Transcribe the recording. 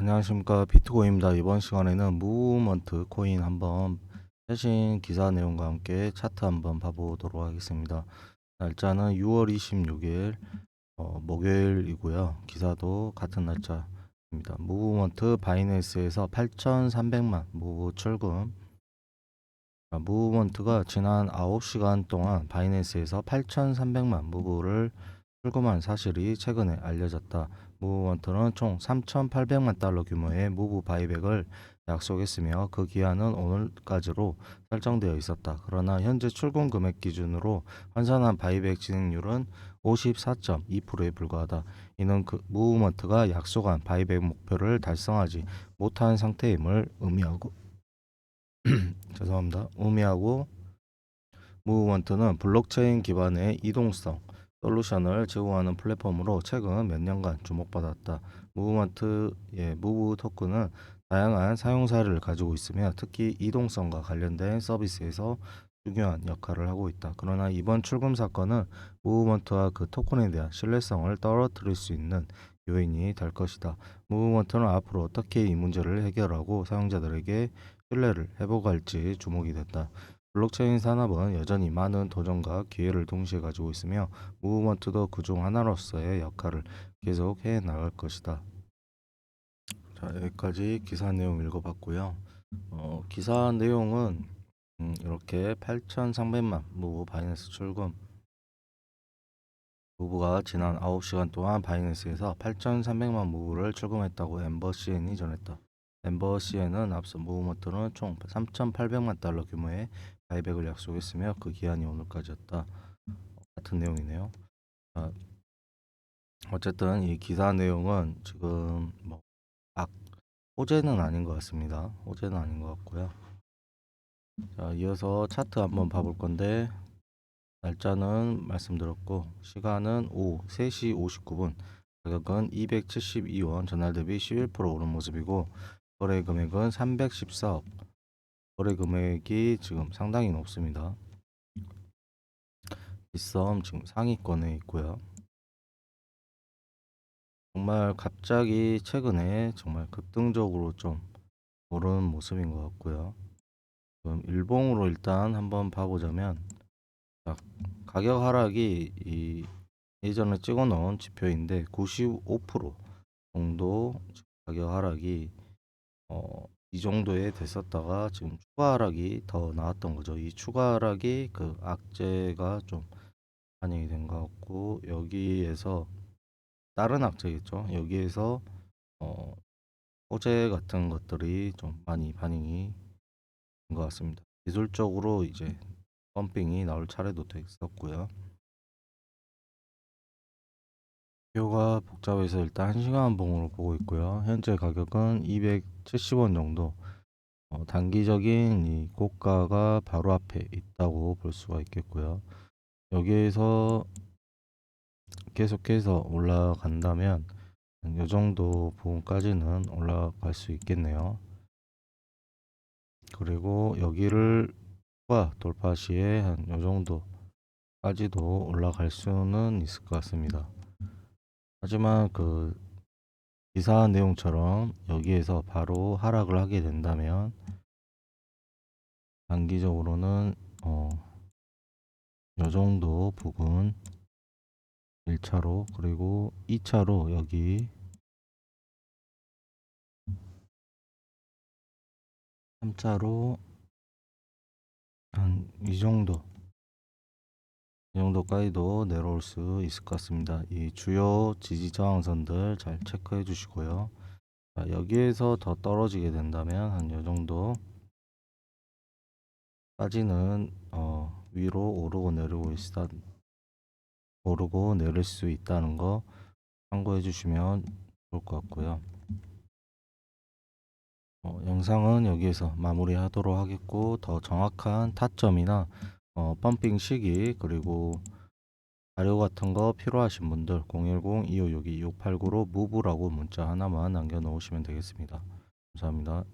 안녕하십니까 비트코인입니다. 이번 시간에는 무브먼트 코인 한번 최신 기사 내용과 함께 차트 한번 봐보도록 하겠습니다. 날짜는 6월 26일 어, 목요일이고요. 기사도 같은 날짜입니다. 무브먼트 바이낸스에서 8,300만 무브 출금 아, 무브먼트가 지난 9시간 동안 바이낸스에서 8,300만 무브를 출금한 사실이 최근에 알려졌다. 무브먼트는 총 3,800만 달러 규모의 무브 바이백을 약속했으며 그 기한은 오늘까지로 설정되어 있었다. 그러나 현재 출금 금액 기준으로 환산한 바이백 진행률은 54.2%에 불과하다. 이는 그 무브먼트가 약속한 바이백 목표를 달성하지 못한 상태임을 의미하고 죄송합니다. 의미하고 무브먼트는 블록체인 기반의 이동성 솔루션을 제공하는 플랫폼으로 최근 몇 년간 주목받았다. 무브먼트의 무브 토큰은 다양한 사용 사례를 가지고 있으며 특히 이동성과 관련된 서비스에서 중요한 역할을 하고 있다. 그러나 이번 출금 사건은 무브먼트와 그 토큰에 대한 신뢰성을 떨어뜨릴 수 있는 요인이 될 것이다. 무브먼트는 앞으로 어떻게 이 문제를 해결하고 사용자들에게 신뢰를 회복할지 주목이 된다. 블록체인 산업은 여전히 많은 도전과 기회를 동시에 가지고 있으며 무브먼트도 그중 하나로서의 역할을 계속 해 나갈 것이다. 자 여기까지 기사 내용 읽어봤고요. 어, 기사 내용은 음, 이렇게 8,300만 무브 바이낸스 출금 무브가 지난 9시간 동안 바이낸스에서 8,300만 무브를 출금했다고 엠버 CN이 전했다. 엠버 CN은 앞서 무브먼트는 총 3,800만 달러 규모의 바이백을 약속했으며 그 기한이 오늘까지였다. 같은 내용이네요. 아, 어쨌든 이 기사 내용은 지금 뭐 악, 호재는 아닌 것 같습니다. 호재는 아닌 것 같고요. 자, 이어서 차트 한번 봐볼 건데 날짜는 말씀드렸고 시간은 오후 3시 59분 가격은 272원 전날 대비 11% 오른 모습이고 거래 금액은 314억 거래 금액이 지금 상당히 높습니다. 빗썸 지금 상위권에 있고요. 정말 갑자기 최근에 정말 급등적으로 좀 오르는 모습인 것 같고요. 그럼 일봉으로 일단 한번 봐보자면 자, 가격 하락이 이 예전에 찍어놓은 지표인데 95% 정도 가격 하락이 어, 이 정도에 됐었다가 지금 추가 하락이 더 나왔던 거죠. 이 추가 하락이 그 악재가 좀 반영이 된 것 같고 여기에서 다른 악재겠죠. 여기에서 어, 호재 같은 것들이 좀 많이 반영이 된 것 같습니다. 기술적으로 이제 펌핑이 나올 차례도 됐었고요. 비교가 복잡해서 일단 1 시간 봉으로 보고 있고요. 현재 가격은 270 원 정도 어, 단기적인 이 고가가 바로 앞에 있다고 볼 수가 있겠고요. 여기에서 계속해서 올라간다면 이 정도 부분까지는 올라갈 수 있겠네요. 그리고 여기를 과 돌파 시에 한 요 정도까지도 올라갈 수는 있을 것 같습니다. 하지만 그 기사 내용처럼 여기에서 바로 하락을 하게 된다면 단기적으로는 어, 요 정도 부분 1차로 그리고 2차로 여기 3차로 한 이 정도 이 정도까지도 내려올 수 있을 것 같습니다. 이 주요 지지 저항선들 잘 체크해 주시고요. 자, 여기에서 더 떨어지게 된다면 한이 정도 까지는 어, 위로 오르고 내리고 있다 오르고 내릴 수 있다는 거 참고해 주시면 좋을 것 같고요. 어, 영상은 여기에서 마무리하도록 하겠고 더 정확한 타점이나 어, 펌핑 시기 그리고 자료 같은 거 필요하신 분들 010-2562-689로 무브라고 문자 하나만 남겨 놓으시면 되겠습니다. 감사합니다.